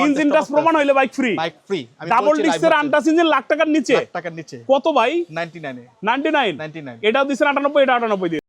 ইঞ্জিনটা প্রমাণ হইলে bike free bike free double ডিস্কের আন্টাস ইঞ্জিন লাখ টাকার নিচে। টাকার নিচে। কত ভাই? 99 এ। নাইনটি নাইন 99 এটাও দিচ্ছেন আটানব্বই এটা আটানব্বই দিয়ে।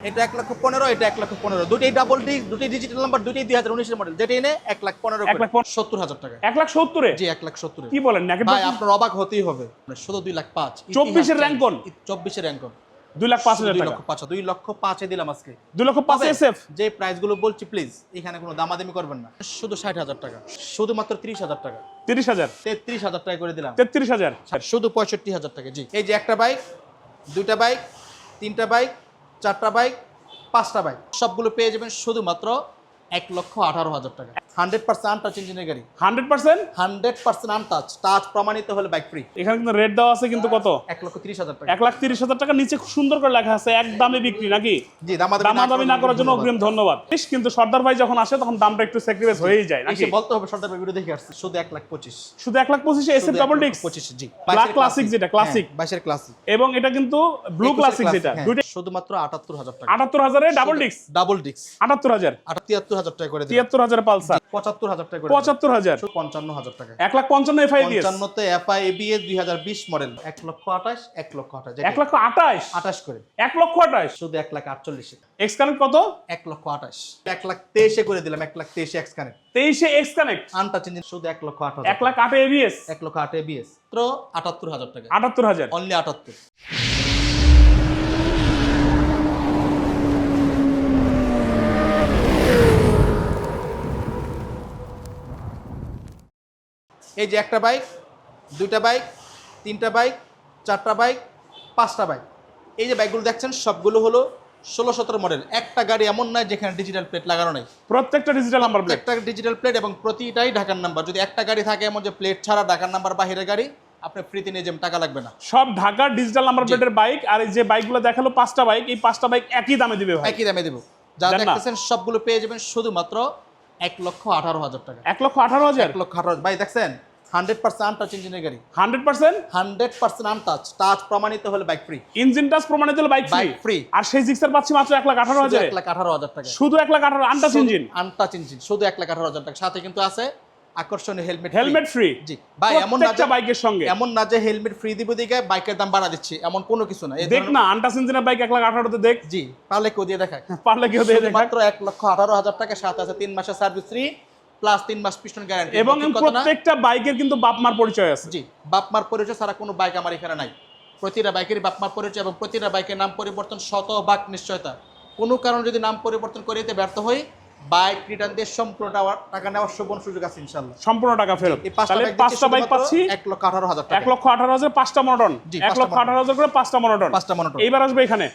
এটা এক লক্ষ পনেরো এটা এক লক্ষ পনেরো। দুটোই ডাবল ডিস্ক দুটি ডিজিটাল নাম্বার দুটোই দুই হাজার উনিশের মডেল যেটা এনে এক লাখ পনেরো এক লাখ। সত্তর হাজার টাকা এক লাখ সত্তরে? জি এক লাখ সত্তর। কি বলেন? ভাই আপনার অবাক হতেই হবে। শুধু দুই লাখ পাঁচ। 24 এর rank কোন? চব্বিশের র্যাঙ্ক কোন? দুই লাখ পাঁচ হাজার লক্ষ পাঁচ দুই লক্ষ পাঁচে দিলাম আজকে। দুই লক্ষ পাঁচ এসএফ যে প্রাইসগুলো বলছি প্লিজ এখানে কোনো দামাদামি করবেন না। শুধু ষাট হাজার টাকা শুধুমাত্র ত্রিশ হাজার টাকা। তিরিশ হাজার। তেত্রিশ হাজার টাকা করে দিলাম। তেত্রিশ হাজার। শুধু পঁয়ষট্টি হাজার টাকা জি। এই যে একটা বাইক দুইটা বাইক তিনটা বাইক চারটা বাইক পাঁচটা বাইক সবগুলো পেয়ে যাবেন শুধুমাত্র এক লক্ষ আঠারো হাজার টাকা। হান্ড্রেড পার্সেন্ট আনটাচ ইঞ্জিনের গাড়ি। Hundred percent? Hundred percent untouch touch প্রমাণিত হলে বাইক ফ্রি এখানে কিন্তু রেট দেওয়া আছে কিন্তু কত? এক লক্ষ তিরিশ হাজার টাকা। এক লাখ তিরিশ হাজার টাকা নিচে খুব সুন্দর করে লেখা আছে এক দামে বিক্রি নাকি? জি দামাদামি না করার জন্য অগ্রিম ধন্যবাদ। বেশ, কিন্তু সর্দার ভাই যখন আসে তখন দামটা একটু স্যাক্রিফাইস হয়েই যায় নাকি? বলতে হবে সর্দার ভিডিও দেখে আসছে শুধু এক লাখ পঁচিশ। শুধু এক লাখ পঁচিশে এসএফ ডাবল ডিস্ক পঁচিশ জি। Classic যেটা, classic। বাইশের ক্লাসিক এবং এটা কিন্তু ব্লু ক্লাসিক যেটা দুইটা হ্যাঁ, শুধুমাত্র আটাত্তর হাজার টাকা। আটাত্তর হাজারে ডাবল ডিস্ক ডাবল ডিস্ক আটাত্তর হাজার। তিয়াত্তর হাজার টাকা করে তিয়াত্তর হাজার পালসার। পঁচাত্তর হাজার টাকা পঁচাত্তর হাজার? পঞ্চান্ন হাজার। টাকা এক লাখ পঞ্চান্ন এফআই পঞ্চান্নতে এফআই এবিএস দুই হাজার বিশ মডেল এক লক্ষ আঠাশ এক লক্ষ আঠাশ এক লক্ষ আঠাশ? আঠাশ করে। এক লক্ষ আঠাশ? শুধু এক লাখ আটচল্লিশে। এক্স কানেক্ট কত? এক লক্ষ আঠাশ। এক লাখ তেইশে করে দিলাম এক লাখ তেইশে এক্স কানেক্ট তেইশে এক্স কানেক্ট শুধু এক লক্ষ আঠাশ। এক লাখ আটে এবিএস এক লক্ষ আট এবিএস তো আটাত্তর হাজার টাকা। আটাত্তর হাজার। অনলি আটাত্তর। এই যে একটা বাইক দুইটা বাইক তিনটা বাইক চারটা বাইক পাঁচটা বাইক এই যে বাইকগুলো দেখছেন সবগুলো হলো ষোলো সতেরো মডেল একটা গাড়ি এমন নয় যেখানে ডিজিটাল প্লেট লাগানো নেই। প্রত্যেকটা ডিজিটাল নাম্বার প্লেট একটা ডিজিটাল প্লেট এবং প্রতিটাই ঢাকার নাম্বার যদি একটা গাড়ি থাকে এমন যে প্লেট ছাড়া ঢাকার নাম্বার বাহিরের গাড়ি আপনি ফ্রিতে নিয়ে যাবেন টাকা লাগবে না। সব ঢাকার ডিজিটাল নাম্বার প্লেটের বাইক আর এই যে বাইকগুলো দেখাল পাঁচটা বাইক এই পাঁচটা বাইক একই দামে দিবে ভাই। একই দামে দেবো। যা। দেখতেছেন সবগুলো পেয়ে যাবেন শুধুমাত্র এক লক্ষ আঠারো হাজার টাকা। এক লক্ষ আঠারো হাজার? এক লক্ষ আঠারো ভাই দেখছেন? হান্ড্রেড পার্সেন্ট আনটাচ ইঞ্জিনের গাড়ি। Hundred percent? Hundred percent untouch touch প্রমাণিত হলে বাইক ফ্রি ইঞ্জিন টাচ প্রমাণিত হলে বাইক ফ্রি বাইক ফ্রি আর সেই জিক্সার পাচ্ছি মাত্র এক লাখ আঠারো হাজার? এক লাখ আঠারো হাজার টাকা। শুধু এক লাখ আঠারো আন্টাস ইঞ্জিন আনটাচ ইঞ্জিন শুধু এক লাখ আঠারো হাজার টাকা। সাথে কিন্তু আছে আকর্ষণীয় হেলমেট হেলমেট ফ্রি জি। ভাই এমন না যে- বাইকের সঙ্গে? এমন না যে হেলমেট ফ্রি দিব দিকে বাইকের দাম বাড়া দিচ্ছি। এমন কোনো কিছু না। দেখ না আন্টাস ইঞ্জিনের বাইক এক লাখ আঠারোতে দেখ। জি পারলে কেউ দিয়ে দেখায় পারলে কেউ দিয়ে দেখাক। মাত্র এক লক্ষ আঠারো হাজার টাকা সাথে আছে তিন মাসের সার্ভিস ফ্রি প্লাস তিন মাস পিস্টন গ্যারান্টি এবং প্রত্যেকটা বাইকের কিন্তু বাপমার পরিচয় আছে। জি বাপমার পরিচয় ছাড়া কোনো বাইক আমার এখানে নাই। প্রতিটা বাইকের বাপমার পরিচয় এবং প্রতিটা বাইকের নাম পরিবর্তন শত বাক নিশ্চয়তা। কোনো কারণে যদি নাম পরিবর্তন করে দিতে ব্যর্থ হই বাইক রিটার্ন দিয়ে সম্পূর্ণ টাকা- নেওয়ার সুবর্ণ সুযোগ আছে ইনশাল্লাহ সম্পূর্ণ টাকা ফেরত। তাহলে বাইক পাঁচটা বাইক পাচ্ছি? এক লক্ষ আঠারো হাজার এক লক্ষ আঠারো হাজার পাঁচটা মনোটন। এক লক্ষ আঠারো হাজার করে পাঁচটা মনোটন। পাঁচটা মনোটন। এইবার আসবে এখানে।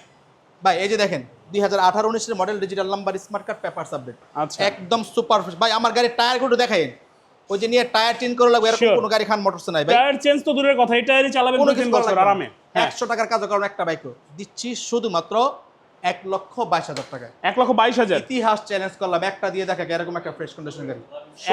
ভাই এই যে দেখেন দুই হাজার আঠারো উনিশের model digital number smart card paper submit একদম সুপার ভাই আমার গাড়ির টায়ারগুলো দেখাইন ওই যে নিয়ে টায়ার চেঞ্জ করে লাগবে এরকম কোনো গাড়ি খান মোটরস নাই ভাই। টায়ার চেঞ্জ তো দূরের কথা এই টায়ারই চালাবেন কোনো কিছু আরামে। হ্যাঁ। একশো টাকার কাজ কারণ একটা বাইকও দিচ্ছি শুধুমাত্র এক লক্ষ বাইশ হাজার টাকায়। এক লক্ষ বাইশ হাজার? ইতিহাস চ্যালেঞ্জ করলাম। একটা দিয়ে দেখা এরকম একটা ফ্রেশ কন্ডিশন গাড়ি।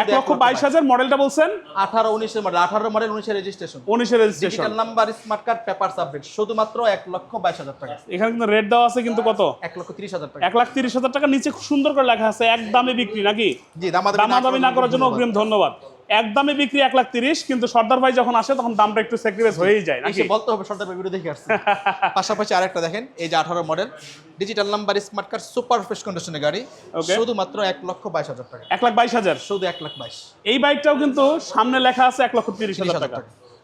এক লক্ষ বাইশ। হাজার মডেলটা বলছেন? আঠারো উনিশের মডেল আঠারো মডেল উনিশের রেজিস্ট্রেশন উনিশের registration number smart card paper subject শুধুমাত্র এক লক্ষ বাইশ হাজার টাকা। এখানে কিন্তু রেট দেওয়া আছে কিন্তু কত? এক লক্ষ তিরিশ হাজার টাকা। এক লাখ তিরিশ হাজার টাকা নিচে খুব সুন্দর করে লেখা আছে এক দামে বিক্রি নাকি? জি দামাদামি না করার জন্য অগ্রিম ধন্যবাদ। এক দামে বিক্রি এক লাখ তিরিশ কিন্তু সর্দার ভাই যখন আসে তখন দামটা একটু স্যাক্রিফাইস হয়েই যায় নাকি? বলতে হবে সর্দার ভিডিও দেখে আসছে। পাশাপাশি আরেকটা দেখেন এই যে আঠারো model digital number smart card super fresh কন্ডিশনের গাড়ি. শুধুমাত্র এক লক্ষ বাইশ হাজার টাকা। এক লাখ বাইশ হাজার? শুধু এক লাখ বাইশ। এই বাইকটাও কিন্তু সামনে লেখা আছে এক লক্ষ তিরিশ হাজার টাকা।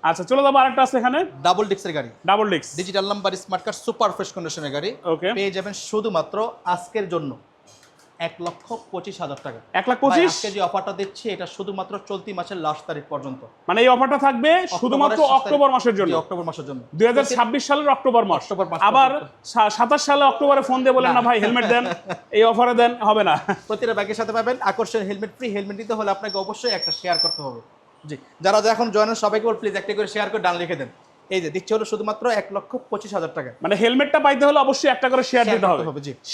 আচ্ছা চলে যাব আরেকটা আছে এখানে। ডাবল ডিক্সের গাড়ি। ডাবল ডিক্স digital number smart card super fresh কন্ডিশনের গাড়ি। ওকে পেয়ে যাবেন শুধুমাত্র আজকের জন্য। এক লক্ষ পঁচিশ হাজার টাক। এক লাখ পঁচিশ? যে অফারটা দিচ্ছি এটা শুধুমাত্র চলতি মাসের লাস্ট তারিখ পর্যন্ত। মানে এই অফারটা থাকবে শুধুমাত্র অক্টোবর মাসের জন্য। অক্টোবর মাসের জন্য। দুই হাজার ছাব্বিশ সালের অক্টোবর মাস। অক্টোবর মাস আবার সাতাশ সালে অক্টোবরে ফোন দিয়ে বলেন না। ভাই হেলমেট দেন। এই অফারে দেন হবে না। প্রতিটা ব্যাগের সাথে পাবেন। আকর্ষণ হেলমেট ফ্রি হেলমেট দিতে হলে আপনাকে অবশ্যই একটা শেয়ার করতে হবে। জি যারা যারা এখন জয়েন সবাইকে প্লিজ একটা করে শেয়ার করে ডান লিখে দেন। এই যে দিচ্ছে হলো শুধুমাত্র এক লক্ষ পঁচিশ হাজার টাকা। মানে হেলমেটটা পাইতে হলে অবশ্যই একটা করে শেয়ার দিতে হবে।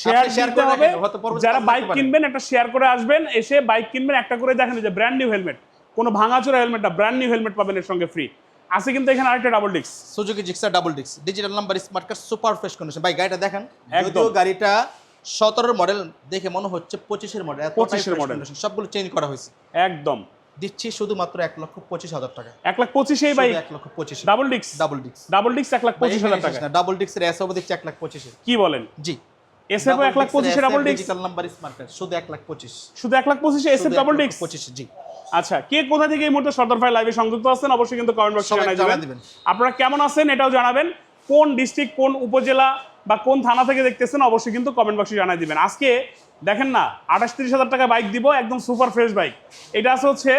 শেয়ার দিতে হবে যারা বাইক কিনবেন একটা শেয়ার করে আসবেন এসে বাইক কিনবেন একটা করে দেখেন যে ব্র্যান্ড নিউ হেলমেট কোনো ভাঙাচোরা হেলমেটটা ব্র্যান্ড নিউ হেলমেট পাবেন এর সঙ্গে ফ্রি আছে কিন্তু এখানে আরেকটা double disc Suzuki Gixxer double disc digital number smart card super fresh condition ভাই গাড়িটা দেখেন একদম। যদিও গাড়িটা সতেরোর মডেল দেখে মনে হচ্ছে পঁচিশের মডেল 25 এর model। সবগুলো চেঞ্জ করা হয়েছে। একদম। দিচ্ছি শুধুমাত্র এক লক্ষ পঁচিশ হাজার টাকা। এক লাখ পঁচিশে বাইক এক লক্ষ পঁচিশ। ডাবল ডিক্স ডাবল ডিক্স ডাবল ডিক্স এক লাখ পঁচিশ হাজার টাকা। ডাবল ডিক্সের এস হবে দেখছি এক লাখ পঁচিশে। কি বলেন? জি। এসএফ এক লাখ পঁচিশে ডাবল ডিক্স ডিজিটাল নাম্বার স্মার্ট শুধু এক লাখ পঁচিশ। শুধু এক লাখ পঁচিশে এসএফ ডাবল ডিক্স পঁচিশ জি। আচ্ছা কে কোথা থেকে এই মুহূর্তে সর্দার ভাই লাইভে সংযুক্ত আছেন? অবশ্যই কিন্তু কমেন্ট বক্সে জানাই দিবেন। আপনারা কেমন আছেন এটাও জানাবেন। কোন ডিস্ট্রিক্ট কোন উপজেলা বা কোন থানা থেকে দেখতেছেন অবশ্যই কিন্তু কমেন্ট বক্সে জানাই দিবেন। আজকে দেখেন না আঠাশ তিরিশ হাজার টাকা বাইক দিব একদম সুপার ফ্রেশ বাইক এটা আছে হচ্ছে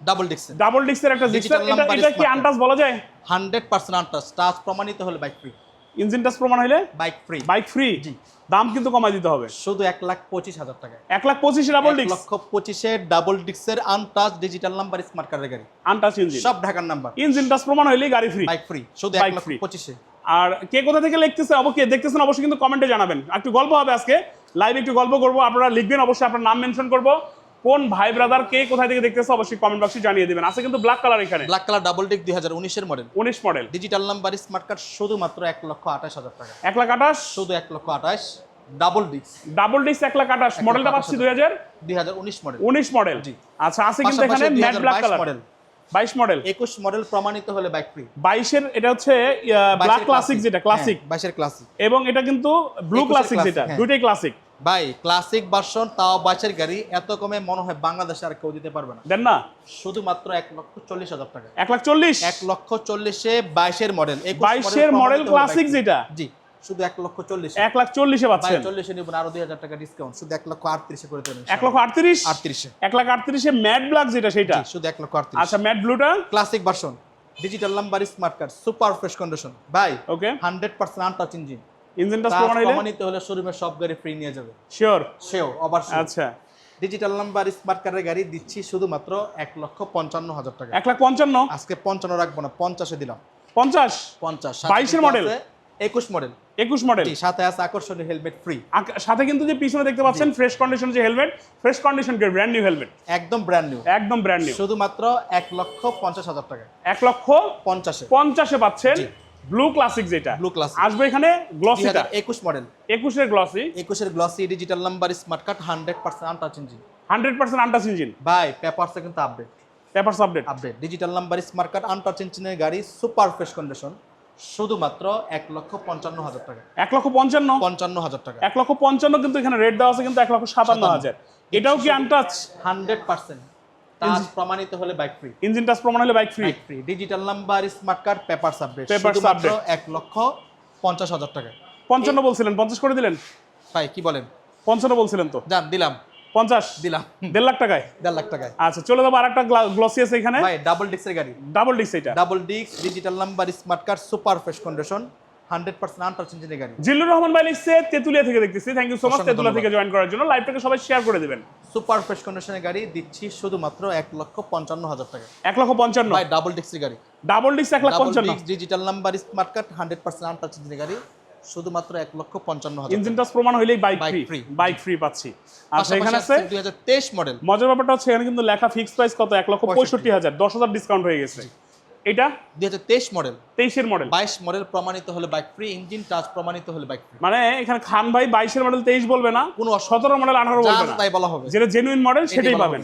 ডাবল ডিক্সের ডাবল ডিস্কের একটা Digital এটা এটা কি আনটাস বলা যায়? হান্ড্রেড পার্সেন্ট আনটাস টাচ প্রমাণিত হলে বাইক ফ্রি ইঞ্জিন টাচ প্রমাণ হলে? বাইক ফ্রি বাইক ফ্রি জি। দাম কিন্তু কমাই দিতে হবে। শুধু এক লাখ পঁচিশ হাজার টাকা। এক লাখ পঁচিশে ডাবল ডিস্ক লক্ষ পঁচিশে ডাবল ডিক্সের আনটাচ ডিজিটাল নাম্বার স্মার্ট কার্ডের গাড়ি। আনটাচ ইঞ্জিন সব ঢাকার নাম্বার ইঞ্জিন টাচ প্রমাণ হইলেই গাড়ি ফ্রি বাইক ফ্রি শুধু এক free। পঁচিশে। আর কে কোথা থেকে লিখতেছে? অবশ্যই দেখতেছেন অবশ্যই কিন্তু কমেন্টে জানাবেন। একটু গল্প হবে আজকে। লাইভ একটু গল্প করব আপনারা লিখবেন অবশ্যই আপনার নাম মেনশন করব। কোন ভাই ব্রাদার কে কোথায় থেকে দেখতেছে অবশ্যই কমেন্ট বক্সে জানিয়ে দিবেন। আছে কিন্তু ব্ল্যাক কালার এখানে। ব্ল্যাক কালার ডাবল দুই হাজার উনিশের মডেল উনিশ model digital number smart card শুধুমাত্র এক লক্ষ আঠাশ হাজার টাকা। এক লাখ আঠাশ? শুধু এক লক্ষ আঠাশ। ডাবল ডিক্স ডাবল ডিস্ক এক লাখ আঠাশ। মডেলটা পাচ্ছি দুই হাজার? দুই হাজার উনিশ মডেল উনিশ মডেল জি। আচ্ছা আছে কিন্তু এখানে ম্যাট ব্ল্যাক কালার মডেল বাইশ মডেল একুশ মডেল প্রমাণিত হলে বাইক ফ্রি বাইশের এটা হচ্ছে ব্ল্যাক ক্লাসিক যেটা ক্লাসিক বাইশের ক্লাসিক এবং এটা কিন্তু ব্লু ক্লাসিক যেটা হ্যাঁ। দুইটাই ক্লাসিক ভাই ক্লাসিক ভার্সন তাও বাইশের গাড়ি এত কমে মনে হয় বাংলাদেশে আর কেউ দিতে পারবে না। দেন না? শুধুমাত্র এক লক্ষ চল্লিশ হাজার টাকা। এক লাখ চল্লিশ? এক লক্ষ চল্লিশে বাইশের মডেল বাইশের মডেল ক্লাসিক যেটা? জি। শুধু এক লক্ষ চল্লিশ এক লাখ চল্লিশে পাচ্ছেন। চল্লিশে নিবেন আরও দুই হাজার টাকা ডিসকাউন্ট শুধু এক লক্ষ আটত্রিশে করে দেবেন এক লক্ষ আটত্রিশ? আটত্রিশে। এক লাখ আটত্রিশে ম্যাট ব্ল্যাক যেটা সেটা? শুধু এক লক্ষ আটত্রিশ। আচ্ছা ম্যাট ব্লুটা? Classic version. Digital number smart card super fresh condition. ভাই okay. Hundred percent untouch engine. ইঞ্জিনটা প্রমাণিত হলে শোরুমের সব গাড়ি ফ্রি নিয়ে যাবে। শিওর সেও অবশ্যই আচ্ছা। ডিজিটাল নাম্বার স্মার্ট কার্ডের গাড়ি দিচ্ছি শুধুমাত্র এক লক্ষ পঞ্চান্ন হাজার টাকা। এক লাখ পঞ্চান্ন? আজকে পঞ্চান্ন রাখব না পঞ্চাশে দিলাম। পঞ্চাশ? পঞ্চাশ 22 এর model? একুশ মডেল একুশ মডেল সাথে আছে আকর্ষণীয় হেলমেট ফ্রি সাথে কিন্তু যে পিছনে দেখতে পাচ্ছেন ফ্রেশ কন্ডিশন যে helmet fresh condition brand new helmet একদম ব্র্যান্ড নিউ একদম ব্র্যান্ড নিউ শুধুমাত্র এক লক্ষ পঞ্চাশ হাজার টাকা। এক লক্ষ পঞ্চাশে। পঞ্চাশে পাচ্ছেন। ব্লু ক্লাসিক যেটা। Blue classic। আসবে এখানে গ্লসিটা হাজার একুশ মডেল একুশের গ্লসি একুশের glossy digital number smart card hundred percent untouch engine hundred percent untouch engine by পেপারসে কিন্তু update papers update update digital number smart card untouch ইঞ্জিনের গাড়ি সুপার ফ্রেশ কন্ডিশন শুধুমাত্র এক লক্ষ পঞ্চান্ন হাজার টাকা। এক লক্ষ পঞ্চান্ন? পঞ্চান্ন হাজার টাকা। এক লক্ষ পঞ্চান্ন কিন্তু এখানে রেট দেওয়া আছে কিন্তু এক লক্ষ সাতান্ন হাজার। এটাও কি আনটাচ হান্ড্রেড পার্সেন্ট টাচ প্রমাণিত হলে বাইক ফ্রি ইঞ্জিন টাচ প্রমাণ হলে bike free free digital number smart card paper এক লক্ষ পঞ্চাশ হাজার টাকা। পঞ্চান্ন বলছিলেন পঞ্চাশ করে দিলেন? ভাই কি বলেন? পঞ্চান্ন বলছিলেন তো? যান দিলাম। পঞ্চাশ। দিলাম। দেড় লাখ টাকায়? দেড় লাখ টাকায়। আচ্ছা চলে যাব আর একটা গ্লসি আছে এখানে। ভাই ডাবল ডিক্সের গাড়ি। ডাবল ডিস্ক এটা। ডাবল ডিক্স digital number smart card super fresh condition hundred percent untouch ইঞ্জিনের গাড়ি। জিল্লুর রহমান ভাই লিখছে তেতুলিয়া থেকে দেখতেছি। Thank you so much Tetulia থেকে জয়েন করার জন্য। লাইভটাকে সবাই শেয়ার করে দিবেন। সুপার ফ্রেশ কন্ডিশনের গাড়ি দিচ্ছি শুধুমাত্র এক লক্ষ পঞ্চান্ন হাজার টাকা। এক লক্ষ পঞ্চান্ন। ভাই ডাবল ডিক্সের গাড়ি। ডাবল ডিস্ক এক লাখ পঞ্চান্ন। Digital number smart card hundred percent untouch ইঞ্জিনের গাড়ি। শুধুমাত্র এক লক্ষ পঞ্চান্ন হাজার ইঞ্জিন টাচ প্রমাণ হইলেই বাইক ফ্রি বাইক ফ্রি পাচ্ছি। আচ্ছা এখানে আছে দুই হাজার তেইশ মডেল মজার ব্যাপারটা হচ্ছে এখানে কিন্তু লেখা ফিক্স প্রাইস কত? এক লক্ষ পঁয়ষট্টি। হাজার। দশ হাজার ডিসকাউন্ট হয়ে গেছে। এটা? দুই হাজার তেইশ মডেল তেইশের মডেল বাইশ মডেল প্রমাণিত হলে বাইক ফ্রি ইঞ্জিন টাচ প্রমাণিত হলে বাইক ফ্রি মানে এখানে খান ভাই বাইশের মডেল তেইশ বলবে না কোনো সতেরো মডেল আঠারো বলবে না। তাই বলা হবে। যেটা জেনুইন মডেল সেটাই পাবেন।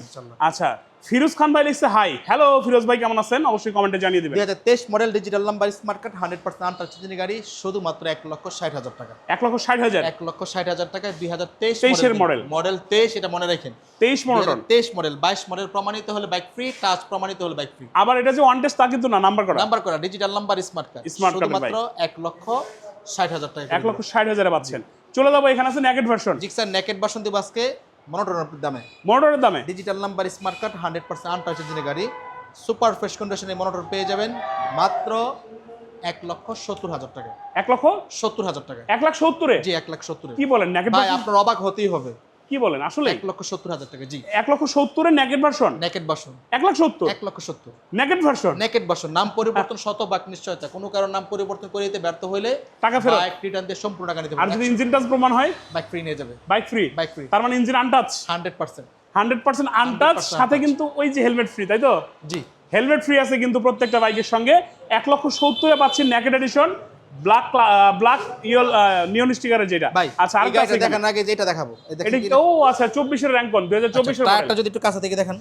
আচ্ছা ফিরোজ খান ভাই লিখছে হাই হ্যালো ফিরোজ ভাই কেমন আছেন? অবশ্যই কমেন্টে জানিয়ে দিবেন। দুই হাজার তেইশ model digital number smart card hundred percent untouch ইঞ্জিনের গাড়ি শুধুমাত্র এক লক্ষ ষাট হাজার টাকা। এক লক্ষ ষাট হাজার? এক লক্ষ ষাট হাজার টাকায় দুই হাজার তেইশ 23 এর model। মডেল তেইশ এটা মনে রাখেন। তেইশ মডেল তেইশ মডেল বাইশ মডেল প্রমাণিত হলে বাইক ফ্রি টাচ প্রমাণিত হলে বাইক ফ্রি আবার এটা যে ওয়ান টেস্ট তা কিন্তু না নাম্বার করা। নাম্বার করা ডিজিটাল নাম্বার স্মার্ট কার্ড শুধুমাত্র এক লক্ষ ষাট হাজার টাকা এক লক্ষ ষাট হাজারে পাচ্ছেন। চলে যাব এখানে আছে naked version Gixxer naked version দিব আজকে। মনোটনের দামে। মোটরের দামে? Digital number smart card hundred percent untouch গাড়ি। সুপার ফ্রেশ কন্ডিশনে মনোটর পেয়ে যাবেন মাত্র এক লক্ষ সত্তর হাজার টাকা। এক লক্ষ? সত্তর হাজার টাকা। এক লাখ সত্তরে? জি এক লাখ সত্তর। কি বলেন ভাই আপনার অবাক হতেই হবে। কি বলেন? আসলে এক লক্ষ সত্তর হাজার টাকা জি। এক লক্ষ সত্তরে নেগেট ভার্সন নেকেট বাসন এক লাখ সত্তর? এক লক্ষ সত্তর। নেগেট ভার্সন নেকেট বাসন নাম পরিবর্তন শতভাগ নিশ্চয়তা। কোনো কারণ নাম পরিবর্তন করে দিতে ব্যর্থ হইলে টাকা ফেরত। বাইক রিটার্ন দিয়ে সম্পূর্ণ টাকা নিতে আর যদি ইঞ্জিন টাচ প্রমাণ হয়? বাইক ফ্রি নিয়ে যাবে। বাইক ফ্রি বাইক ফ্রি তার মানে engine untouch hundred percent hundred percent untouch 100% সাথে কিন্তু ওই যে হেলমেট ফ্রি তাই তো? জি। হেলমেট ফ্রি আছে কিন্তু প্রত্যেকটা বাইকের সঙ্গে। এক লক্ষ সত্তরে পাচ্ছেন naked edition black black yellow neon স্টিকারের যেটা। আচ্ছা আর গাড়িটা দেখার আগে যেটা দেখাবো। এটা ও আচ্ছা র্যাঙ্ক কোন হাজার চব্বিশের টায়ারটা যদি একটু কাছে থেকে দেখেন।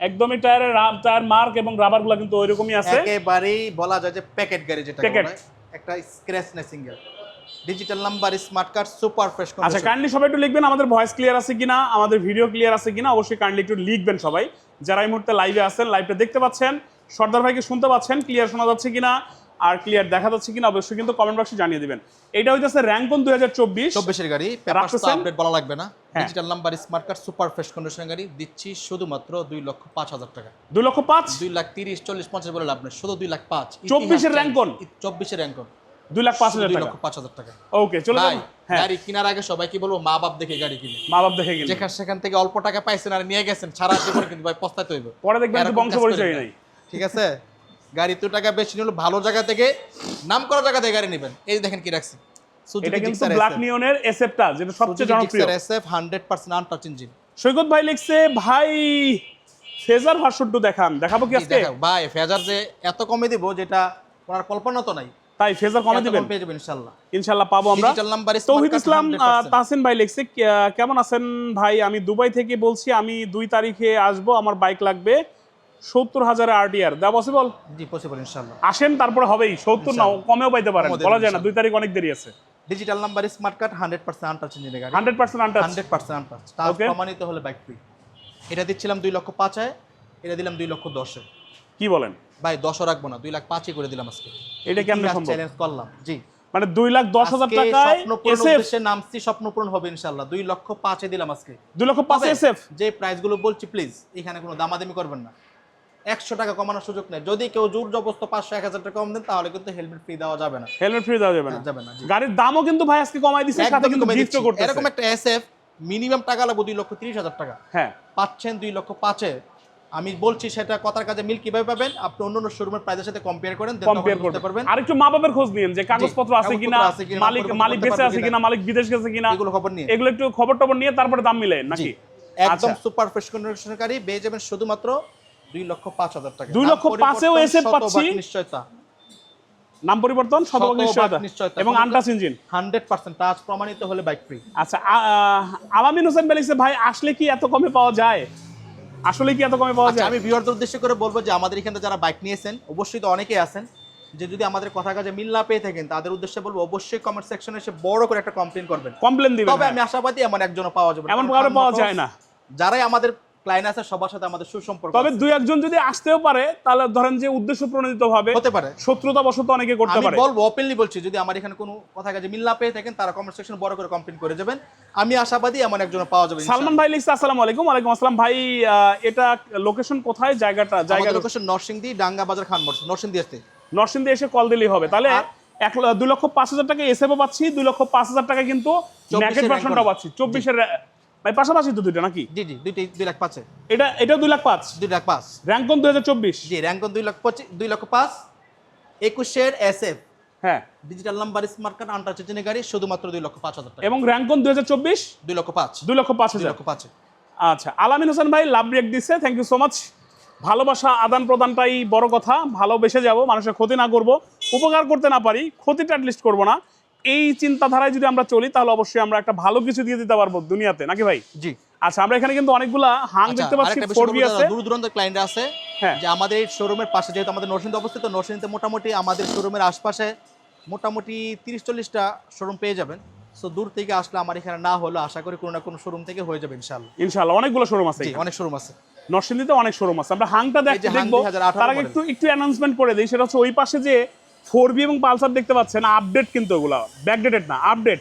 একদমই টায়ারের টায়ার মার্ক এবং কিন্তু ওইরকমই আছে। একেবারেই বলা যায় যে প্যাকেট গাড়ি যেটা। একটা স্ক্র্যাচ না single digital number smart card super fresh আচ্ছা কাইন্ডলি সবাই একটু লিখবেন আমাদের ভয়েস ক্লিয়ার আছে কিনা আমাদের ভিডিও ক্লিয়ার আছে কিনা অবশ্যই কাইন্ডলি একটু লিখবেন সবাই। যারা এই মুহূর্তে লাইভে আছেন লাইভটা দেখতে পাচ্ছেন সর্দার ভাইকে শুনতে পাচ্ছেন ক্লিয়ার শোনা যাচ্ছে কিনা? আর ক্লিয়ার দেখা যাচ্ছে কিনা অবশ্যই কিন্তু কমেন্ট বক্সে জানিয়ে দিবেন। এটা হইতেছে র্যাঙ্কন দুই হাজার চব্বিশ? চব্বিশের গাড়ি পেপারস? আপডেট বলা লাগবে না। Digital number smart card super fresh condition গাড়ি দিচ্ছি শুধুমাত্র দুই লক্ষ পাঁচ হাজার টাকা। দুই লক্ষ পাঁচ? দুই লাখ তিরিশ চল্লিশ পঞ্চাশ বলে লাভ নেই শুধু দুই লাখ পাঁচ। 24 এর rank কোন? চব্বিশের র্যাঙ্ক কোন? দুই লাখ পাঁচ হাজার দুই টাকা। লক্ষ পাঁচ হাজার টাকা। ওকে চলে ভাই হ্যাঁ। গাড়ি কেনার আগে সবাই কি বলব মা বাপ দেখে গাড়ি কিনে। মা বাপ দেখে গেলে যেখানে সেখান থেকে অল্প টাকা পাইছেন আর নিয়ে গেছেন সারা জীবন কিন্তু ভাই পস্তাতে হইবে। পরে দেখবেন বংশ পরিচয় নাই। ঠিক আছে? গাড়ি দু টাকা বেশি নিলে ভালো জায়গা থেকে নাম করা জায়গা থেকে গাড়ি নেবেন। এই দেখেন কি রাখছি। এটা কিন্তু ব্ল্যাক নিয়নের এসএফটা যেটা সবচেয়ে জনপ্রিয়। SF hundred percent untouch engine Saikat ভাই লিখছে ভাই ফেজার দেখান। দেখাবো কি আজকে? ভাই ফেজার যে এত কমে দিব যেটা ওনার কল্পনা তো নাই। তাই ফেজার কমে দিবেন? পেয়ে যাবেন ইনশাল্লাহ। ইনশাল্লাহ পাবো আমরা। ডিজিটাল নাম্বার তৌহিদ ইসলাম তাহসিন ভাই লিখছে কেমন আছেন ভাই? আমি দুবাই থেকে বলছি আমি দুই তারিখে আসব আমার বাইক লাগবে। সত্তর হাজারে আরটিআর দেওয়া পসিবল জি পসিবল ইনশাল্লাহ আসেন তারপরে হবেই সত্তর না কমেও পাইতে পারেন। বলা যায় না দুই তারিখ অনেক দেরি আছে। Digital number smart card hundred percent untouch গাড়ি hundred percent untouch hundred percent untouch তার প্রমাণিত হলে বাইক ফ্রি এটা দিচ্ছিলাম দুই লক্ষ এটা দিলাম দুই লক্ষ দশে কি বলেন? ভাই দশও রাখব না দুই লাখ পাঁচই করে দিলাম আজকে। এটা কেমনে চ্যালেঞ্জ করলাম জি। মানে দুই লাখ দশ হাজার টাকায় পূরণ নামছি স্বপ্ন পূরণ হবে ইনশাল্লাহ দুই লক্ষ পাঁচে দিলাম আজকে। দুই লক্ষ পাঁচ? এসএফ যে প্রাইসগুলো বলছি প্লিজ এখানে কোনো দামাদামি করবেন না। একশো টাকা কমানোর সুযোগ নেই। যদি কেউ জোর জবস্ত পাঁচশো এক হাজার টাকা কম দেন তাহলে কিন্তু হেলমেট ফ্রি দেওয়া যাবে না। হেলমেট ফ্রি দেওয়া যাবে না। যাবে না গাড়ির দামও কিন্তু ভাই আজকে কমাই দিচ্ছে সাথে কিন্তু দিচ্ছি। করতেছে। এরকম একটা এসএফ মিনিমাম টাকা লাগবে দুই লক্ষ তিরিশ হাজার টাকা। হ্যাঁ। পাচ্ছেন দুই লক্ষ পাঁচে। আমি বলছি সেটা কথার কাজে মিল কীভাবে পাবেন? আপনি অন্য অন্য শোরুমের প্রাইসের সাথে কম্পেয়ার করেন কম্পেয়ার করতে পারবেন আর একটু মা বাবার খোঁজ নিন যে কাগজপত্র আছে কিনা মালিক মালিক করতে বেঁচে আছে কিনা। মালিক বিদেশ গেছে কিনা এগুলো খবর নিয়ে। এগুলো একটু খবর টবর নিয়ে তারপরে দাম মিলেন নাকি? একদম। সুপার ফ্রেশ কন্ডিশনের পেয়ে যাবেন শুধুমাত্র দুই লক্ষ পাঁচ হাজার টাকা। দুই লক্ষ পাঁচেও পাচ্ছি। নিশ্চয়তা। নাম পরিবর্তন শতভাগ নিশ্চয়তা। এবং ইঞ্জিন হান্ড্রেড পার্সেন্ট টাচ প্রমাণিত হলে বাইক ফ্রি আচ্ছা আলামিন হোসেন ভাই আসলে কি এত কমে পাওয়া যায়? আসলে কি এত কমে পাওয়া আচ্ছা যায়? আমি ভিউয়ারদের উদ্দেশ্য করে বলব যে আমাদের এখানে যারা বাইক নিয়েছেন অবশ্যই তো অনেকেই আছেন যে যদি আমাদের কথা কাজে মিল না পেয়ে থাকেন তাদের উদ্দেশ্যে বলব অবশ্যই কমেন্ট সেকশনে এসে বড় করে একটা কমপ্লেন করবেন। কমপ্লেন দিবেন তবে হ্যাঁ। আমি আশাবাদী এমন একজনও পাওয়া যাবে এমন কারও পাওয়া যায় না। যারাই আমাদের ক্লায়েন্ট আছে সবার সাথে আমাদের সুসম্পর্ক তবে দুই একজন যদি আসতেও পারে তাহলে ধরেন যে উদ্দেশ্য প্রণোদিত ভাবে হতে পারে। শত্রুতা বশত অনেকে করতে আমি বলব ওপেনলি বলছি যদি আমার এখানে কোনো কথা কাজে মিল না পেয়ে থাকেন তারা কমেন্ট সেকশন বড় করে কমপ্লেন করে যাবেন। আমি আশাবাদী এমন একজন পাওয়া যাবে সালমান ভাই লিখছে আসসালামু আলাইকুম ওয়ালাইকুম আসসালাম ভাই এটা লোকেশন কোথায় জায়গাটা জায়গা লোকেশন নরসিংদী ডাঙ্গা বাজার খান মোটর নরসিংদী আসতে নরসিংদী এসে কল দিলেই হবে। তাহলে এক দুই লক্ষ পাঁচ হাজার টাকা এসএফও পাচ্ছি দুই লক্ষ পাঁচ হাজার টাকা কিন্তু 24 ন্যাকেট ভার্সনটা পাচ্ছি। চব্বিশের ভাই পাশাপাশি তো দুইটা নাকি? জি জি দুইটি দুই লাখ পাঁচে। এটা এটা দুই লাখ পাঁচ? দুই লাখ পাঁচ। র্যাঙ্কন দুই হাজার চব্বিশ? জি র্যাঙ্কন দুই লাখ পঁচিশ দুই লক্ষ পাঁচ। একুশের এস এফ হ্যাঁ। Digital number smart card untouch চেনে গাড়ি শুধুমাত্র দুই লক্ষ পাঁচ হাজার টাকা। এবং র্যাঙ্কন দুই হাজার চব্বিশ? দুই লক্ষ পাঁচ। দুই লক্ষ পাঁচ হাজার। লক্ষ পাঁচে। আচ্ছা আলামিন হোসেন ভাই লাভ রেক দিচ্ছে থ্যাংক ইউ সো মাচ ভালোবাসা আদান প্রদানটাই বড় কথা ভালোবেসে যাব মানুষের ক্ষতি না করব। উপকার করতে না পারি ক্ষতিটা লিস্ট করব না। এই চিন্তাধারায় যদি আমরা চলি তাহলে অবশ্যই আমরা একটা ভালো কিছু দিয়ে দিতে পারব দুনিয়াতে। নাকি ভাই? জি। আচ্ছা আমরা এখানে কিন্তু অনেকগুলা হাং আচ্ছা, দেখতে পাচ্ছি আরেকটা ফোর বি আছে। দূর দূরান্ত ক্লায়েন্ট আছে হ্যাঁ। যে আমাদের শোরুমের পাশে যেহেতু আমাদের নরসিংদী অবস্থিত নরসিংদীতে মোটামুটি আমাদের শোরুমের আশপাশে মোটামুটি তিরিশ চল্লিশটা শোরুম পেয়ে যাবেন। সো দূর থেকে আসলে আমার এখানে না হলো আশা করি কোনো না কোনো শোরুম থেকে হয়ে যাবে ইনশাআল্লাহ। ইনশাআল্লাহ অনেকগুলো শোরুম আছে অনেক শোরুম আছে। নরসিংদীতে অনেক শোরুম আছে। আমরা হাংটা দেখ এই হাং দেখব 2018 তার আগে একটু একটু অ্যানাউন্সমেন্ট করে দিই সেটা হচ্ছে ওই পাশে যে ফোর বি এবং পালসার দেখতে পাচ্ছেন আপডেট কিন্তু ওগুলো। ব্যাকডেটেড না আপডেট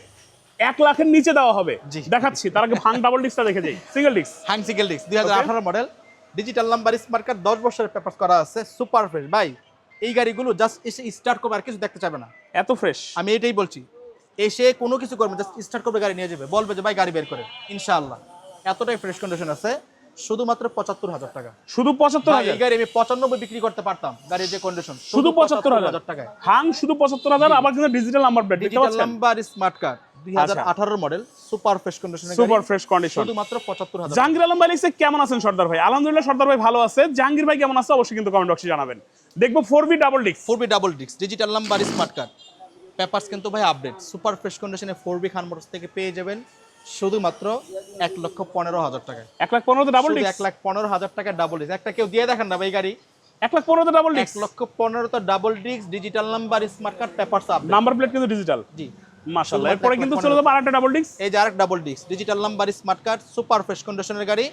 এক লাখের নিচে দেওয়া হবে। দেখাচ্ছি তার আগে ভাং ডাবল ডিস্কটা দেখে যাই। সিঙ্গেল ডিস্ক হ্যাং সিঙ্গেল ডিস্ক দুই হাজার আঠারো model digital number smart card দশ বছরের পেপার করা আছে সুপার ফ্রেশ ভাই এই গাড়িগুলো জাস্ট এসে স্টার্ট করবে আর কিছু দেখতে চাবে না। এত ফ্রেশ আমি এটাই বলছি এসে কোনো কিছু করবে জাস্ট স্টার্ট করবে গাড়ি নিয়ে যাবে। বলবে যে ভাই গাড়ি বের করে। ইনশাআল্লাহ। এতটাই ফ্রেশ কন্ডিশন আছে। শুধুমাত্র পঁচাত্তর হাজার টাকা। শুধু পঁচাত্তর হাজার? গাড়ি আমি পঁচানব্বই বিক্রি করতে পারতাম গাড়ির যে কন্ডিশন শুধু পঁচাত্তর হাজার। টাকায়। হাং শুধু পঁচাত্তর হাজার আবার কিন্তু digital number plate digital number smart card model super fresh condition super fresh condition শুধুমাত্র জাহাঙ্গীর আলম ভাই লিখছে কেমন আছেন সর্দার ভাই? আলহামদুলিল্লাহ সর্দার ভাই ভালো আছে। জাহাঙ্গীর ভাই কেমন আছে অবশ্যই কিন্তু কমেন্ট বক্সে জানাবেন। দেখব double double digital number smart card papers কিন্তু ভাই আপডেট সুপার ফ্রেশ কন্ডিশনে ফোর বি খান মোটরস থেকে পেয়ে যাবেন। শুধুমাত্র এক লক্ষ পনেরো হাজার টাকা এক লাখ পনেরোতে ডাবল এক লাখ পনেরো হাজার টাকা ডাবল ডিস্ক একটা কেউ দিয়ে দেখেন না ভাই গাড়ি। এক লাখ পনেরোতে ডাবল এক ডিস্ক লক্ষ পনেরো তো double disc digital number smart card papers update number plate কিন্তু ডিজিটাল জি। মাশাআল্লাহ। এরপরে কিন্তু চলে যাব আরেকটা ডাবল ডিস্ক এই যে আরেক double disc digital number smart card super fresh কন্ডিশনের গাড়ি।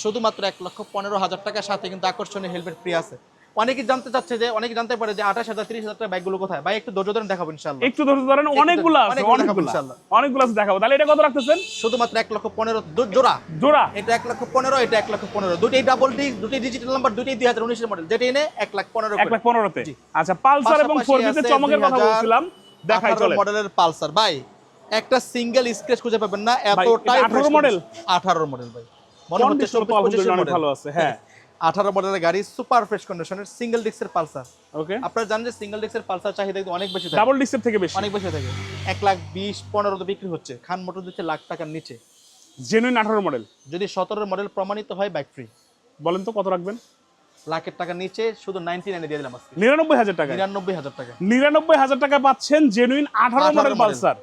শুধুমাত্র এক লক্ষ পনেরো হাজার টাকার সাথে কিন্তু আকর্ষণীয় হেলমেট ফ্রি আছে। অনেকে জানতে চাচ্ছে যে অনেকে জানতে পারে যে আঠাশ হাজার তিরিশ হাজার টাকা বাইকগুলো কোথায়? ভাই একটু ধৈর্য ধরে দেখাবো ইনশাল্লাহ একটু ধরে ধরেন অনেকগুলো আছে অনেকগুলো দেখাবো অনেকগুলো। আছে দেখাবো। তাহলে এটা কত রাখতেছেন? শুধুমাত্র এক লক্ষ পনেরো জোড়া। জোড়া। এটা এক লক্ষ পনেরো এটা এক লক্ষ পনেরো। দুটোই ডাবল ডিস্ক দুটোই ডিজিটাল নাম্বার দুটোই দুই হাজার উনিশের মডেল যেটা এনে এক লাখ পনেরো এক লাখ পনেরোতে। আচ্ছা পালসার এবং ফোর বিতে চমকের কথা বলছিলাম। দেখাই চলে মডেলের পালসার। ভাই একটা সিঙ্গেল স্ক্র্যাচ খুঁজে পাবেন না। এতটাই এটা 18 model? আঠারো মডেল ভাই। মনে হচ্ছে মডেল ভালো আছে হ্যাঁ। আঠারো মডেলের গাড়ি সুপার ফ্রেশ কন্ডিশনের সিঙ্গেল ডিস্কের পালসার। ওকে আপনারা জানেন যে সিঙ্গেল ডিস্কের পালসার চাহিদা কিন্তু অনেক বেশি ডাবল ডিস্কের থেকে বেশি। অনেক বেশি থাকে। এক লাখ বিশ পনেরো তো বিক্রি হচ্ছে। খান মোটর দিচ্ছে লাখ টাকার নিচে। জেনুইন আঠারো মডেল যদি সতেরো মডেল প্রমাণিত হয় বাইক ফ্রি বলেন তো কত রাখবেন? লাখের টাকা নিচে শুধু নাইনটি নাইনে দিয়ে দিলাম আজকে। নিরানব্বই হাজার টাকা নিরানব্বই হাজার টাকা নিরানব্বই হাজার টাকা পাচ্ছেন জেনুইন আঠারো মডেল পালসার।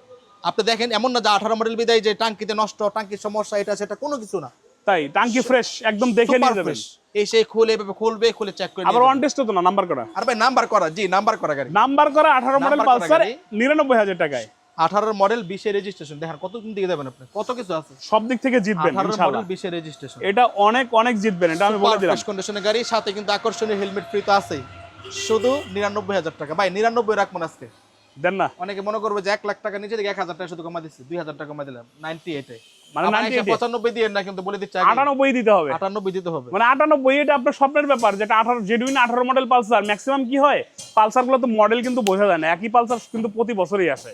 আপনি দেখেন এমন না যে আঠারো মডেল বিদায় যে টাঙ্কিতে নষ্ট টাঙ্কির সমস্যা এটা সেটা কোনো কিছু না। তাই টাঙ্কি ফ্রেশ একদম দেখে নিয়ে যাবেন। এই সেই খুলে এভাবে খুলবে খুলে চেক করে আবার ওয়ান টেস্ট তো না নাম্বার করা। আর ভাই নাম্বার করা জি নাম্বার করা গাড়ি। নাম্বার করা আঠারো মডেল পালসার গাড়ি। নিরানব্বই হাজার টাকায়। আঠারোর মডেল বিশে রেজিস্ট্রেশন দেখেন কত দিন দিকে যাবেন আপনি? কত কিছু আছে? সব দিক থেকে জিতবেন ইনশাআল্লাহ। মডেল বিশে রেজিস্ট্রেশন এটা অনেক অনেক জিতবেন এটা আমি বলে দিলাম। কন্ডিশনের গাড়ি সাথে কিন্তু আকর্ষণীয় হেলমেট ফ্রি তো আছেই। শুধু নিরানব্বই হাজার টাকা। ভাই নিরানব্বই রাখব না আজকে। দেন না। অনেকে মনে করবে যে এক লাখ টাকা নিচে থেকে এক হাজার টাকা শুধু কমা দিচ্ছি দুই হাজার টাকা কমা দিলাম নাইনটি এইটে মানে পঁচানব্বই দিয়ে না কিন্তু বলে দিচ্ছে আটানব্বই দিতে হবে। আটানব্বই দিতে হবে। মানে আটানব্বই এটা আপনার স্বপ্নের ব্যাপার যেটা আঠারো জেনুইন আঠারো মডেল পালসার ম্যাক্সিমাম কি হয়? পালসারগুলো তো মডেল কিন্তু বোঝা যায় না। একই পালসার কিন্তু প্রতি বছরই আসে।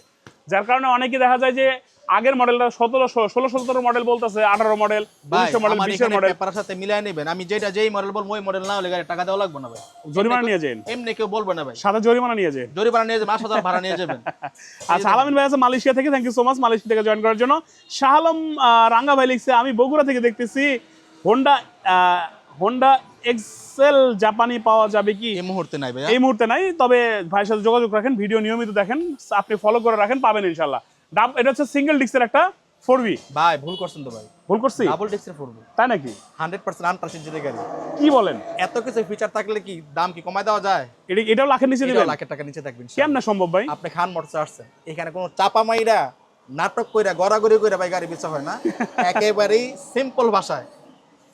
যার কারণে অনেকে দেখা যায় যে আগের মডেলটা সতেরো ষোলো সতেরো মডেল বলতেছে আঠারো মডেল উনিশশো মডেল বিশের মডেল পেপারের সাথে মিলাই নেবেন। আমি যেটা যেই মডেল বলব ওই মডেল না হলে গাড়ি টাকা দেওয়া লাগবে না ভাই। জরিমানা নিয়ে যান। এমনি কেউ বলবে না ভাই। সাথে জরিমানা নিয়ে যান। জরিমানা নিয়ে যাবেন আট হাজার ভাড়া নিয়ে যাবেন। আচ্ছা আলামিন ভাই আছে মালয়েশিয়া থেকে। Thank you so much Malaysia থেকে জয়েন করার জন্য। শাহ আলম রাঙ্গা ভাই লিখছে আমি বগুড়া থেকে দেখতেছি হোন্ডা হোন্ডা এক্সেল জাপানি পাওয়া যাবে কি? এই মুহূর্তে নাই ভাই এই মুহূর্তে নাই তবে ভাইয়ের সাথে যোগাযোগ রাখেন ভিডিও নিয়মিত দেখেন আপনি ফলো করে রাখেন পাবেন ইনশাল্লাহ ডাব এটা হচ্ছে সিঙ্গেল ডিস্কের একটা ফোর ভাই ভুল করছেন তো ভাই। ভুল করছি? ডাবল ডিস্কের তাই নাকি? হান্ড্রেড পার্সেন্ট আনটাচ ইঞ্জিনের গাড়ি। কি বলেন? এত কিছু ফিচার থাকলে কি দাম কি কমায় দেওয়া যায়? এটা এটাও লাখের নিচে দিবেন? লাখের টাকা নিচে থাকবেন কেমনে সম্ভব ভাই? আপনি খান মোটরস আসছে। এখানে কোনো চাপা মাইরা নাটক কইরা গড়াগড়ি কইরা ভাই গাড়ি বেচা হয় না। একেবারেই সিম্পল ভাষায়।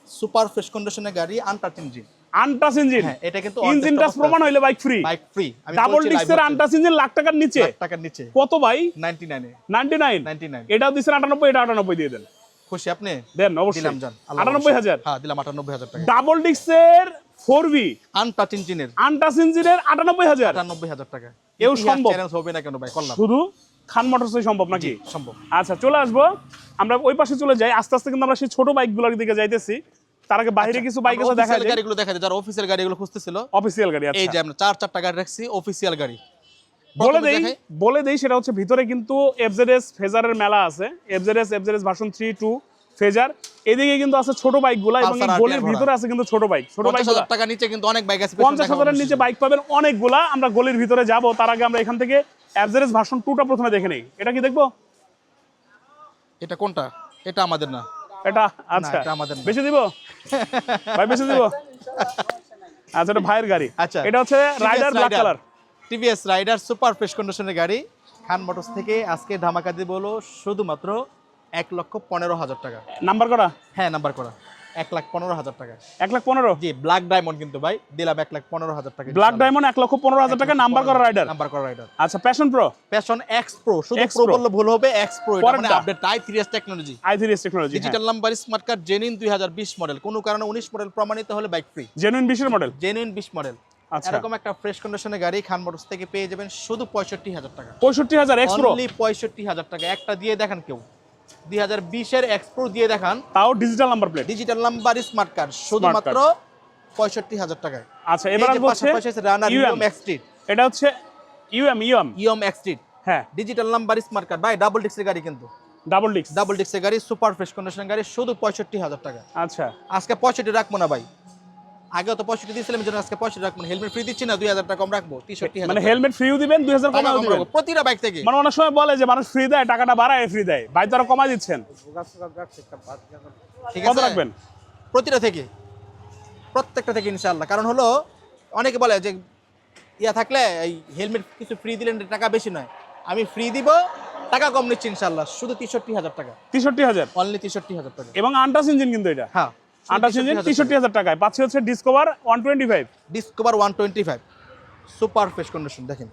সুপার ফ্রেশ কন্ডিশনের গাড়ি আনটাচ ইঞ্জিন ইঞ্জিন হ্যাঁ এটা কিন্তু ইঞ্জিন টাচ প্রমাণ হইলে bike free bike free double ডিস্কের ইঞ্জিন লাখ টাকার নিচে। টাকার নিচে। কত ভাই? 99 এ। নাইনটি নাইন 99 এটাও দিচ্ছেন আটানব্বই এটা আটানব্বই দিয়ে দেন। খুশি আপনি? দেন অবশ্যই। দিলাম জান। আল্লাহ আটানব্বই ভরসা। হাজার। হ্যাঁ দিলাম 98000 টাকা। ডাবল ডিস্কের ফোর বি আনটাচ ইঞ্জিনের আনটাচ ইঞ্জিনের আটানব্বই হাজার। 98000 টাকা। এও সম্ভব। চ্যালেঞ্জ হবে না কেন ভাই? করলাম। শুধু খান মোটরসই সম্ভব নাকি? সম্ভব। আচ্ছা চলে আসব। আমরা ওই পাশে চলে যাই। আস্তে আস্তে কিন্তু আমরা সেই ছোট বাইকগুলোর দিকে যাইতেছি। তার আগে বাইরে কিছু বাইক আছে দেখা যায়। গাড়িগুলো দেখা যায় যারা অফিসিয়াল গাড়িগুলো খুঁজতেছিল। অফিসিয়াল গাড়ি এই আচ্ছা যে আমরা চার চারটা গাড়ি রাখছি অফিসিয়াল গাড়ি। বলে দেই বলে দেই সেটা হচ্ছে ভিতরে কিন্তু এফজেডএস ফেজারের মেলা আছে। FZS FZS version three two Fazer এদিকে কিন্তু আছে ছোট বাইকগুলো এবং এই গলির ভিতরে আছে কিন্তু ছোট বাইক। ছোট বাইক টাকা নিচে কিন্তু অনেক বাইক আছে পঞ্চাশ হাজারের নিচে বাইক পাবেন অনেকগুলা। আমরা গলির ভিতরে যাব তার আগে আমরা এখান থেকে অ্যাভারেজ ভার্সন টুটা প্রথমে দেখে নেই। এটা কি দেখব? এটা কোনটা? এটা আমাদের না। এটা? আচ্ছা। আমাদের বেশি দিব? ভাই বেশি দিব? আচ্ছা এটা ভাইয়ের গাড়ি। আচ্ছা। এটা হচ্ছে Raider black colour. TVS Raider super fresh কন্ডিশনের গাড়ি। খান মোটরস থেকে আজকে ধামাকা দিয়ে বলো শুধুমাত্র এক লক্ষ পনেরো হাজার টাকা। নাম্বার করা হ্যাঁ নাম্বার করা এক লাখ পনেরো হাজার টাকা। এক লাখ পনেরো? জি ব্ল্যাক ডায়মন্ড কিন্তু ভাই। দিলাম এক লাখ পনেরো হাজার টাকা। ব্ল্যাক ডায়মন্ড এক লক্ষ পনেরো হাজার টাকা নাম্বার করা রাইডার নাম্বার করা রাইডার আচ্ছা Passion Pro Passion X Pro শুধু প্রো বললে ভুল হবে এক্স প্রো এটা মানে update I three S technology I three technology digital number smart card genuine দুই হাজার বিশ মডেল কোনো কারণে উনিশ মডেল প্রমাণিত হলে বাইক ফ্রি জেনুইন বিশের মডেল জেনুইন বিশ মডেল আচ্ছা। এরকম একটা ফ্রেশ কন্ডিশনের গাড়ি খান মোটরস থেকে পেয়ে যাবেন শুধু পঁয়ষট্টি হাজার টাকা। পঁয়ষট্টি হাজার এক্স প্রো পঁয়ষট্টি হাজার টাকা। একটা দিয়ে দেখান কেউ। দুই হাজার বিশের এক্সপ্রো দিয়ে দেখান। তাও digital number plate digital number smart card শুধুমাত্র পঁয়ষট্টি হাজার টাকায়। আচ্ছা এবার হচ্ছে রানার ইউএম এক্সট্রিট এটা হচ্ছে ইউএম ইউএম ইউএম এক্সট্রিট হ্যাঁ। ডিজিটাল নাম্বার স্মার্ট কার্ড ভাই ডাবল ডিক্সের গাড়ি কিন্তু। ডাবল ডিক্স ডাবল ডিক্সের গাড়ি সুপার ফ্রেশ কন্ডিশন গাড়ি শুধু পঁয়ষট্টি হাজার টাকা আচ্ছা। আজকে পঁয়ষট্টি রাখব না ভাই। আগে তো পঁয়ষট্টি দিয়েছিলাম জন্য আজকে পঁয়ষট্টি রাখব হেলমেট ফ্রি দিচ্ছি না দুই হাজার টাকা কম রাখব তেষট্টি মানে হেলমেট ফ্রিও দিবেন দুই হাজার কম রাখব প্রতিটা বাইক থেকে। মানে অনেক সময় বলে যে মানুষ ফ্রি দেয় টাকাটা বাড়ায় ফ্রি দেয়। ভাই তো আরও কমাই দিচ্ছেন। ঠিক কত আছে? রাখবেন? প্রতিটা থেকে। প্রত্যেকটা থেকে ইনশাআল্লাহ। কারণ হলো অনেকে বলে যে ইয়া থাকলে এই হেলমেট কিছু ফ্রি দিলেন টাকা বেশি নয়। আমি ফ্রি দিব টাকা কম নিচ্ছি ইনশাআল্লাহ। শুধু তেষট্টি হাজার টাকা। তেষট্টি হাজার। অনলি তেষট্টি হাজার টাকা। এবং আন্টাস ইঞ্জিন কিন্তু এটা। হ্যাঁ। তেষট্টি হাজার টাকায়। পাচ্ছে হচ্ছে Discover one twenty five Discover one twenty five super fresh condition দেখেন।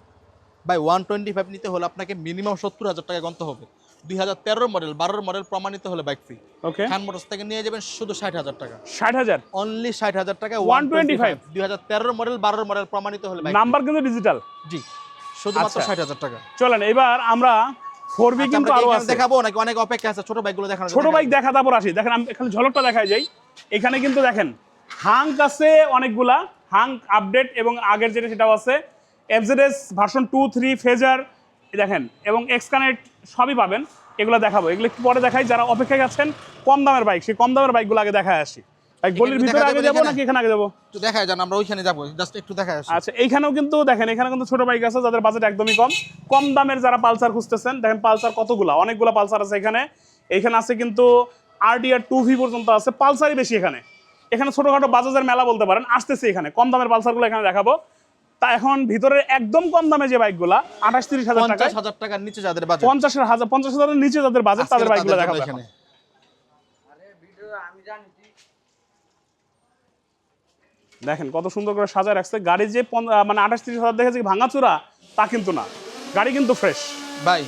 ভাই ওয়ান টোয়েন্টি ফাইভ নিতে হলে আপনাকে মিনিমাম সত্তর হাজার টাকা গন্ত হবে। দুই হাজার তেরোর মডেল বারোর মডেল প্রমাণিত হলে bike free okay hand motors থেকে নিয়ে যাবেন শুধু ষাট হাজার টাকা। ষাট হাজার? অনলি ষাট হাজার টাকা 125 দুই হাজার তেরোর মডেল বারোর মডেল প্রমাণিত হলে নাম্বার কিন্তু ডিজিটাল জি শুধুমাত্র আচ্ছা। ষাট হাজার টাকা। চলেন এবার আমরা ফোর বি আচ্ছা, কিন্তু আরও আছে। দেখাবো নাকি? অনেক অপেক্ষা আছে ছোট বাইকগুলো দেখানো ছোট বাইক দেখা তারপর আসি। দেখেন আমি এখানে ঝলকটা দেখাই যাই। এখানে কিন্তু দেখেন হাঙ্ক আছে অনেকগুলা। হাঙ্ক আপডেট এবং আগের যেটা সেটাও আছে। FZS version two three Fazer দেখেন এবং এক্স কানেক্ট সবই পাবেন। এগুলো দেখাবো। এগুলো একটু পরে দেখাই। যারা অপেক্ষায় আছেন কম দামের বাইক সেই কম দামের বাইকগুলো আগে দেখায় আসি। বাইক গলির ভিতরে আগে যাব এখানে? নাকি এখানে আগে যাব? একটু দেখায় যান আমরা ওইখানে যাব জাস্ট একটু দেখায় আসি। আচ্ছা এইখানেও কিন্তু দেখেন এখানে কিন্তু ছোট বাইক আছে যাদের বাজেট একদমই কম। কম দামের যারা পালসার খুঁজতেছেন দেখেন পালসার কতগুলা অনেকগুলা পালসার আছে এখানে। এখানে আছে কিন্তু আরডিআর টু ভি পর্যন্ত আছে পালসারই বেশি এখানে। এখানে ছোটখাটো বাজাজের মেলা বলতে পারেন আসতেছে এখানে। কম দামের পালসারগুলো এখানে দেখাবো। তা এখন ভিতরে একদম কম দামে যে বাইকগুলা আঠাশ তিরিশ হাজার টাকা পঞ্চাশ হাজার টাকার নিচে যাদের বাজেট পঞ্চাশের হাজার পঞ্চাশ হাজারের নিচে যাদের বাজেট তাদের বাইকগুলো দেখাবো এখন। দেখেন কত সুন্দর করে সাজায় রাখছে। গাড়ি যে মানে আঠাশ তিরিশ হাজার দেখেছে ভাঙাচোরা তা কিন্তু না। গাড়ি কিন্তু ফ্রেশ ভাই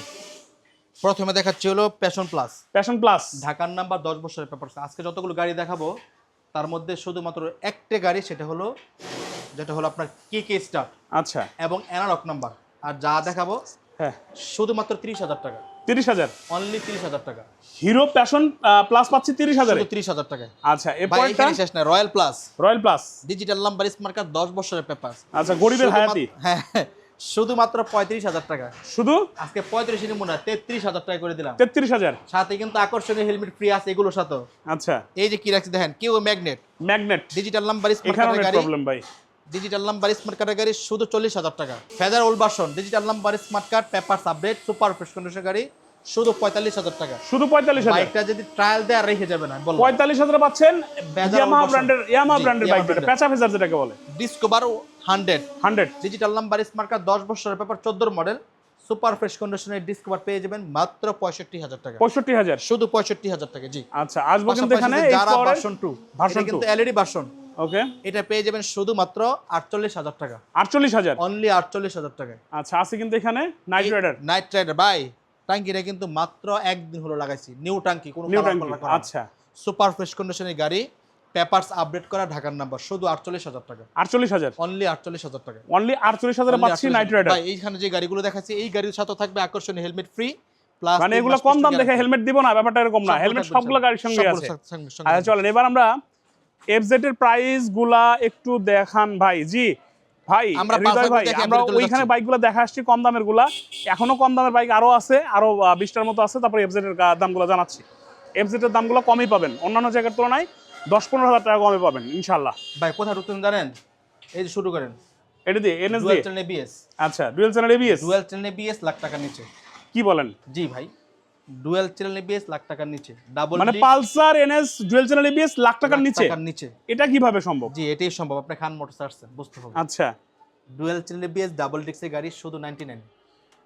প্রথমে দেখাচ্ছি হলো প্যাশন প্লাস প্যাশন প্লাস ঢাকার নাম্বার দশ বছরের পেপার আজকে যতগুলো গাড়ি দেখাবো তার মধ্যে শুধুমাত্র একটা গাড়ি সেটা হলো যেটা হলো আপনার কে কে স্টার আচ্ছা। এবং অ্যানালক নাম্বার আর যা দেখাবো হ্যাঁ। শুধুমাত্র তিরিশ হাজার টাকা। তিরিশ হাজার। অনলি তিরিশ হাজার টাকা। হিরো প্যাশন প্লাস পাচ্ছি তিরিশ হাজারে। তিরিশ হাজার টাকা আচ্ছা ভাই এরপরটা শেষ না Royal plus Royal plus digital number smart দশ বছরের পেপার আচ্ছা গরিবের হায়াতি। হ্যাঁ শুধুমাত্র পঁয়ত্রিশ হাজার টাকা। শুধু? আজকে পঁয়ত্রিশ মনে হয় তেত্রিশ হাজার টাকা করে দিলাম। তেত্রিশ হাজার। সাথে কিন্তু আকর্ষণীয় হেলমেট ফ্রি আছে এগুলোর সাথে আচ্ছা। এই যে কি রাখছি দেখেন কেউ magnet magnet digital number smart গাড়ি। প্রবলেম ভাই। ডিজিটাল নাম্বার স্মার্ট কার্ডের গাড়ি শুধু চল্লিশ হাজার টাকা। Fazer old version digital number smart card paper update super fresh condition গাড়ি শুধু পঁয়তাল্লিশ হাজার টাকা। শুধু পঁয়তাল্লিশ হাজার। বাইকটা যদি ট্রায়াল দেয় আর রেখে যাবে না বল পঁয়তাল্লিশ হাজার পাচ্ছেন Bezel ব্র্যান্ডের ইয়ামাহা ব্র্যান্ডের বাইক পেঁচা ফেজার যেটাকে বলে। Discover hundred hundred digital number smart card দশ বছরের পেপার চোদ্দোর মডেল সুপার ফ্রেশ কন্ডিশনের ডিসকভার পেয়ে যাবেন মাত্র পঁয়ষট্টি হাজার টাকা। পঁয়ষট্টি হাজার। শুধু পঁয়ষট্টি হাজার টাকা জি। আচ্ছা আসব কিন্তু এখানে যারা ভার্সন টু ভার্সন কিন্তু এলইডি ভার্সন ওকে এটা পেয়ে যাবেন শুধুমাত্র আটচল্লিশ হাজার টাকা। আটচল্লিশ হাজার? অনলি আটচল্লিশ হাজার টাকা আচ্ছা আছে কিন্তু এখানে নাইট রাইডার নাইট রাইডার ভাই টাঙ্কিটা কিন্তু মাত্র একদিন হলো লাগাইছি। নিউ টাঙ্কি কোনো নিউ। আচ্ছা। সুপার ফ্রেশ কন্ডিশনের গাড়ি পেপারস আপডেট করা ঢাকার নাম্বার শুধু আটচল্লিশ হাজার টাকা। আটচল্লিশ হাজার? অনলি আটচল্লিশ হাজার টাকা। অনলি আটচল্লিশ হাজারে পাচ্ছি নাইট রাইডার ভাই এইখানে যে গাড়িগুলো দেখাচ্ছি এই গাড়ির সাথে থাকবে আকর্ষণীয় হেলমেট ফ্রি প্লাস মানে এগুলো কম দাম দেখে হেলমেট দিব না ব্যাপারটা এরকম না। হেলমেট সবগুলো গাড়ির সঙ্গে আছে আচ্ছা চলেন এবার আমরা এফজেড এর প্রাইসগুলা একটু দেখান ভাই। জি ভাই আমরা হৃদয় ভাই আমরা ওইখানে বাইকগুলো দেখা আসছি কম দামেরগুলা। এখনও কম দামের বাইক আরও আছে আরও আহ, বিশটার মতো আছে তারপরে গা- দামগুলো জানাচ্ছি। এফজেড এর দামগুলো কমই পাবেন। অন্যান্য জায়গার তুলনায় দশ পনেরো হাজার টাকা কমে পাবেন ইনশাল্লাহ ভাই কোথায় ঢুকতেন জানেন? এই যে শুরু করেন। এটা দিয়ে এনএস দিয়ে আচ্ছা dual channel ABS dual channel ABS lakh টাকার নিচে। কি বলেন? জি ভাই। ডুয়েল চ্যানেল এবিএস লাখ টাকার নিচে। ডাবল মানে Pulsar NS dual channel ABS lakh টাকার নিচে? টাকার নিচে। এটা কীভাবে সম্ভব? জি এটাই সম্ভব। আপনি খান মোটরস আসছেন বুঝতে হবে। আচ্ছা। ডুয়েল চ্যানেল এবিএস ডাবল ডিক্সের গাড়ি শুধু নাইনটি নাইন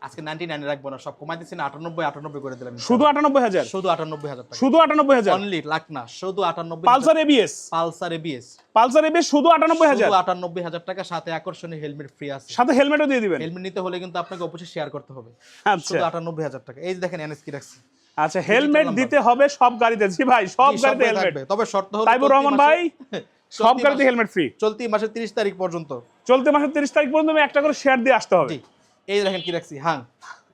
আজকে নাইনটি নাইনে রাখব না সব কমাই দিচ্ছি না আটানব্বই আটানব্বই করে দিলাম। শুধু আটানব্বই হাজার? শুধু আটানব্বই হাজার শুধু আটানব্বই হাজার? অনলি লাখ না শুধু আটানব্বই Pulsar ABS Pulsar ABS Pulsar ABS শুধু আটানব্বই হাজার? আটানব্বই হাজার টাকা সাথে আকর্ষণীয় হেলমেট ফ্রি আছে। সাথে হেলমেটও দিয়ে দিবেন? হেলমেট নিতে হলে কিন্তু আপনাকে অবশ্যই শেয়ার করতে হবে। আচ্ছা। শুধু আটানব্বই হাজার টাকা। এই দেখেন এনএস কি রাখছি। আচ্ছা হেলমেট দিতে হবে সব গাড়িতে। জি ভাই সব গাড়িতে হেলমেট তবে শর্ত হলো তাইবুর রহমান ভাই সব গাড়িতে হেলমেট ফ্রি চলতি মাসের তিরিশ তারিখ পর্যন্ত। চলতি মাসের তিরিশ তারিখ পর্যন্ত একটা করে শেয়ার দিয়ে আসতে হবে। এই দেখেন কি রাখছি? হাং।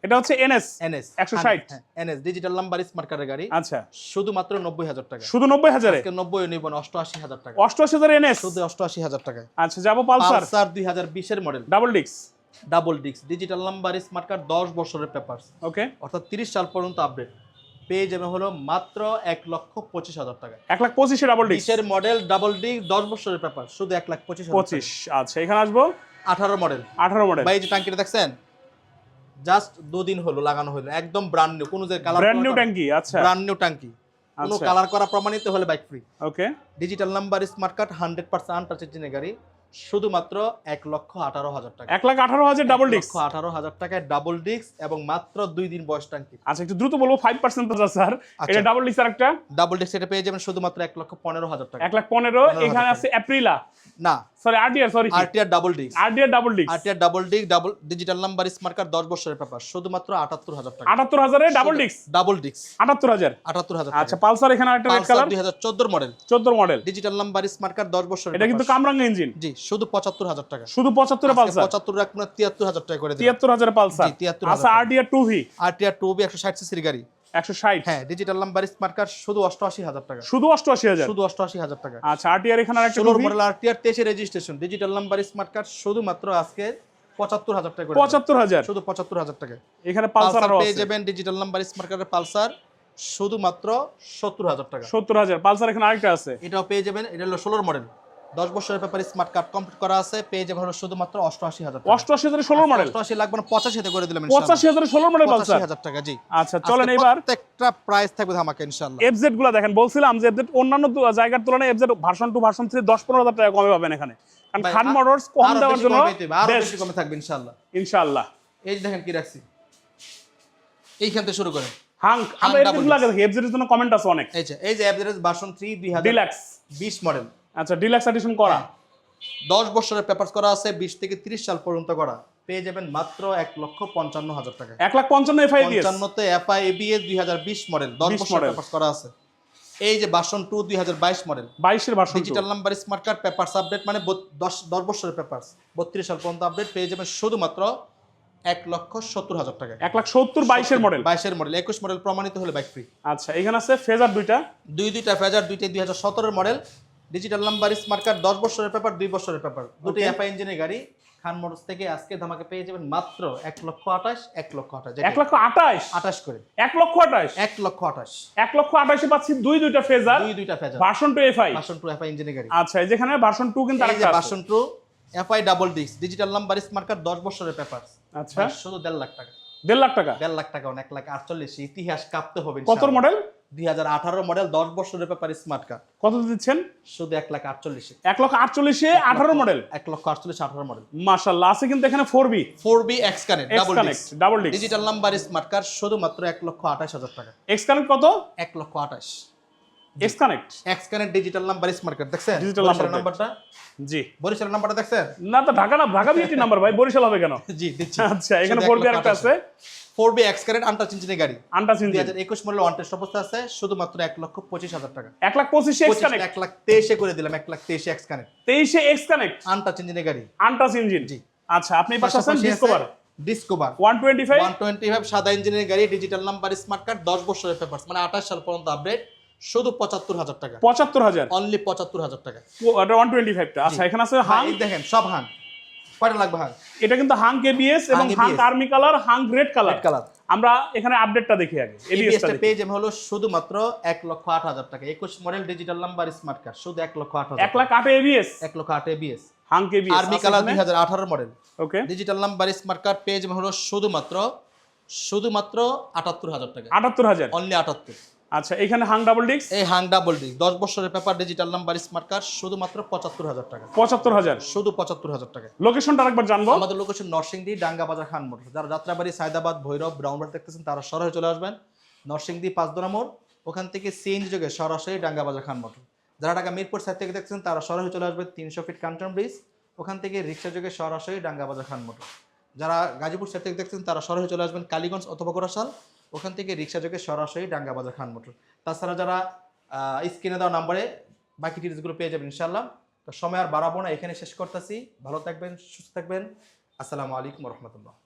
এটা হচ্ছে NS NS. 160 NS digital number smart কার্ডের গাড়ি। আচ্ছা। শুধুমাত্র নব্বই হাজার টাকা। শুধু নব্বই হাজারে? আজকে নব্বই নিব না অষ্টআশি হাজার টাকা। অষ্টআশি হাজার এনএস? শুধু অষ্টআশি হাজার টাকায় আচ্ছা যাব পালসার। পালসার দুই হাজার বিশের মডেল ডাবল ডিক্স double disc digital number smart card দশ বছরের পেপার ওকে অর্থাৎ তিরিশ সাল পর্যন্ত আপডেট পেয়ে যাবে হলো মাত্র এক লক্ষ পঁচিশ হাজার টাকা। এক লাখ পঁচিশে ডাবল ডিস্ক বিশের মডেল ডাবল ডি দশ বছরের পেপার শুধু এক লাখ পঁচিশ পঁচিশ আচ্ছা এখানে আসব। আঠারো মডেল আঠারো মডেল ভাই যে ট্যাঙ্কিটা দেখছেন? জাস্ট দুদিন হলো লাগানো হলো একদম ব্র্যান্ড নিউ কোনো যে কালার ব্র্যান্ড নিউ ট্যাঙ্কি আচ্ছা। ব্র্যান্ড নিউ ট্যাঙ্কি। কোনো আচ্ছা। কালার করা প্রমাণিত হলে bike free okay digital number smart card hundred percent untouch ইঞ্জিনের গাড়ি। শুধুমাত্র এক লক্ষ আঠারো হাজার টাকা। এক লাখ আঠারো হাজার ডাবল ডিস্ক আঠারো হাজার টাকায় ডাবল ডিস্ক এবং মাত্র দুই দিন বয়স ট্যাঙ্কি। আচ্ছা একটু দ্রুত বলব ফাইভ পার্সেন্ট স্যার। আচ্ছা। এটা ডাবল ডিস্ক আর একটা? ডাবল ডিস্ক এটা পেয়ে যাবেন শুধুমাত্র এক লক্ষ পনেরো হাজার টাকা। এক লাখ পনেরো এখানে। আছে এপ্রিলা না sorry RTR sorry RTR double disc RTR double disc RTR double disc double digital number smart card দশ বছরের পেপার শুধুমাত্র আটাত্তর হাজার টাকা। আটাত্তর হাজারে ডাবল ডিস্ক ডাবল ডিস্ক আটাত্তর হাজার? আটাত্তর হাজার আচ্ছা পালসার এখানে একটা রেড কালার দুই হাজার চোদ্দোর মডেল চোদ্দ model digital number smart card দশ বছর এটা কিন্তু কামরাঙ্গা ইঞ্জিন জি শুধু পঁচাত্তর হাজার টাকা। শুধু পঁচাত্তরে পালসার? পঁচাত্তর রাখ না তিয়াত্তর হাজার টাকা করে দিন তিয়াত্তর হাজারে পালসার? জি, 73,000 আচ্ছা RTR two V RTR two V একশো ষাট সিসির গাড়ি। একশো ষাট। হ্যাঁ ডিজিটাল নাম্বার স্মার্ট কার্ড শুধু অষ্টআশি হাজার টাকা। শুধু অষ্টআশি হাজার। শুধু অষ্টআশি হাজার টাকা। আচ্ছা আরটিআর এখানে আরেকটা ষোলোর 2V, মডেল আরটিআর তেইশে registration digital number smart card শুধুমাত্র আজকে পঁচাত্তর হাজার টাকা করে দিন। পঁচাত্তর হাজার। শুধু পঁচাত্তর হাজার টাকা। এখানে পালসার পেয়ে যাবেন ডিজিটাল নাম্বার স্মার্ট কার্ডের পালসার শুধুমাত্র সত্তর হাজার টাকা। সত্তর হাজার। পালসার এখানে আরেকটা আছে। এটাও পেয়ে যাবেন এটা হলো ষোলোর মডেল দশ বছরের ব্যাপারে স্মার্ট কার্ড কমপ্লিট করা আছে পেয়ে যাবেন শুধুমাত্র অষ্টআশি হাজার অষ্টআশি হাজারে ষোলো মডেল অষ্টআশি লাগবে না পঁচাশিতে করে দিলাম পঁচাশি হাজারে ষোলো মডেল পঁচাশি হাজার টাকা জি। আচ্ছা চলেন এবার। প্রত্যেকটা প্রাইস থাকবে ধামাকা ইনশাল্লাহ এফজেডগুলো দেখেন বলছিলাম যে এফজেড অন্যান্য জায়গার তুলনায় FZ version two version three দশ পনেরো হাজার টাকা কমে পাবেন এখানে। কারণ খান মোটরস কম দেওয়ার জন্য বেশি কমে থাকবে ইনশাল্লাহ ইনশাআল্লাহ। এই দেখেন কি রাখছি। এইখান থেকে শুরু করেন। হাঙ্ক আমরা এফজেডগুলো দেখি এফজেড এর জন্য কমেন্ট আছে অনেক। এই যে এই যে অ্যাভারেজ ভার্সন থ্রি দুই হাজার ডিলাক্স বিশ মডেল আচ্ছা ডিলাক্স এডিশন করা। দশ বছরের পেপার করা আছে বিশ থেকে তিরিশ সাল পর্যন্ত করা। পেয়ে যাবেন মাত্র এক লক্ষ পঞ্চান্ন হাজার টাকা। এক লাখ পঞ্চান্ন এফআই পঞ্চান্নতে এফআই এবিএস দুই হাজার বিশ মডেল দশ বছর। পেপার করা আছে। এই যে ভার্সন টু দুই হাজার বাইশ মডেল বাইশের version digital number smart card papers update মানে দশ দশ বছরের পেপারস বত্রিশ সাল পর্যন্ত আপডেট পেয়ে যাবেন শুধুমাত্র এক লক্ষ সত্তর হাজার টাকা। এক লাখ সত্তর বাইশের মডেল বাইশের মডেল একুশ মডেল প্রমাণিত হলে বাইক ফ্রি আচ্ছা এখানে আছে ফেজার দুইটা। দুই দুইটা ফেজার দুইটা দুই হাজার সতেরোর model digital number smart card দশ বছরের পেপার দুই বছরের পেপার দুটো. এফআই ইঞ্জিনের গাড়ি। খান মোটরস থেকে আজকে ধামাকে পেয়ে যাবেন মাত্র এক লক্ষ আঠাশ এক লক্ষ আঠাশ। এক লক্ষ আঠাশ? আঠাশ করে। এক লক্ষ আঠাশ? এক লক্ষ আঠাশ। এক লক্ষ আঠাশে পাচ্ছি দুই দুইটা ফেজার। দুই দুইটা Fazer. Version two FI version two FI ইঞ্জিনের গাড়ি। আচ্ছা এই যেখানে ভার্সন টু কিন্তু আরেকটা আছে। Version two FI double disc digital number smart card দশ বছরের পেপার আচ্ছা। শুধু দেড় লাখ টাকা। দেড় লাখ টাকা? দেড় লাখ টাকা এক লাখ আটচল্লিশ। ইতিহাস কাঁপতে হবে কত মডেল দুই হাজার আঠারো মডেল দশ বছরের পেপার স্মার্ট কার্ড কত দিচ্ছেন? শুধু এক লাখ আটচল্লিশে। এক লক্ষ আটচল্লিশে আঠারো মডেল এক লক্ষ আটচল্লিশ আঠারো মডেল মাশাল্লাহ আছে কিন্তু এখানে four V four V X connect double double digital number smart card শুধুমাত্র এক লক্ষ আঠাশ হাজার টাকা। এক্স কানেক্ট কত? এক লক্ষ আঠাশ। X connect X connect digital number smart card দেখছেন number নাম্বারটা জি। বরিশালের নাম্বারটা দেখছেন? না তো ঢাকা না ঢাকা বিএটি নাম্বার ভাই বরিশাল হবে কেন? জি দিচ্ছি। আচ্ছা এখানে ফোর বি একটা আছে। ফোর বি এক্স কানেক্ট আন্টার চিনচিনি গাড়ি। আন্টাস দুই ইঞ্জিন হাজার একুশ মডেল ওয়ান টেস্ট অবস্থা আছে শুধুমাত্র এক লক্ষ পঁচিশ হাজার টাকা। এক লাখ পঁচিশে এক্স কানেক্ট এক লাখ তেইশে করে দিলাম এক লাখ তেইশে এক্স কানেক্ট তেইশে এক্স কানেক্ট আন্টার চিনচিনি গাড়ি। আন্টাস ইঞ্জিন জি। আচ্ছা আপনি পাশে আছেন Discover Discover one twenty five one twenty five সাদা ইঞ্জিনের গাড়ি ডিজিটাল নাম্বার স্মার্ট কার্ড দশ বছরের পেপার মানে আঠাশ সাল পর্যন্ত আপডেট শুধু পঁচাত্তর হাজার টাকা। পঁচাত্তর হাজার? অনলি পঁচাত্তর হাজার টাকা। ওয়ান টোয়েন্টি ফাইভটা আচ্ছা এখানে আছে হাং দেখেন সব হাং কয়টা লাগবে হাং? এটা কিন্তু হাং কেবিএস এবং Hang army colour Hang red colour. Colour. আমরা এখানে আপডেটটা দেখি আগে এবিএসটা দেখি। পেয়ে হলো শুধুমাত্র এক লক্ষ আট হাজার টাকা। একুশ model digital number smart card শুধু এক লক্ষ আট হাজার এক লাখ আটে এবিএস এক লক্ষ আট ABS Hang KBS army colour দুই হাজার আঠারো model okay digital number smart card পেয়ে যাবে হলো শুধুমাত্র শুধুমাত্র আটাত্তর হাজার টাকা। আটাত্তর হাজার। অনলি আটাত্তর। আচ্ছা এখানে হাং ডাবল ডিস্ক এই হাং ডাবল ডি দশ বছরের paper digital number smart card শুধুমাত্র পঁচাত্তর হাজার টাকা। পঁচাত্তর হাজার? শুধু পঁচাত্তর হাজার টাকা। লোকেশনটা আরেকবার জানব। আমাদের লোকেশন নরসিংদী ডাঙ্গা বাজার খান মোটর যারা যাত্রাবাড়ি সায়দাবাদ ভৈরব ব্রাউনবাড়ি দেখতেছেন তারা সরাসরি চলে আসবেন। নরসিংদী পাঁচদোনা মোড়। ওখান থেকে সিএনজি যোগে সরাসরি ডাঙ্গা বাজার খান মোটর যারা ঢাকা মিরপুর সাইড থেকে দেখছেন তারা সরাসরি চলে আসবেন তিনশো ফিট কান্টন ব্রিজ ওখান থেকে রিক্সা যোগে সরাসরি ডাঙ্গা বাজার খান মোটর যারা গাজীপুর সাইড থেকে দেখছেন তারা সরাসরি চলে আসবেন কালীগঞ্জ অথবা গোরাশাল ওখান থেকে রিক্সা যোগে সরাসরি ডাঙ্গাবাজার খান মোটর। তাছাড়া যারা স্ক্রিনে দেওয়া নাম্বারে বাকি ডিটেলসগুলো পেয়ে যাবেন ইনশাল্লাহ তো সময় আর বাড়াবো না, এখানে শেষ করতেছি। ভালো থাকবেন, সুস্থ থাকবেন। আসসালামু আলাইকুম রহমতুল্লাহ।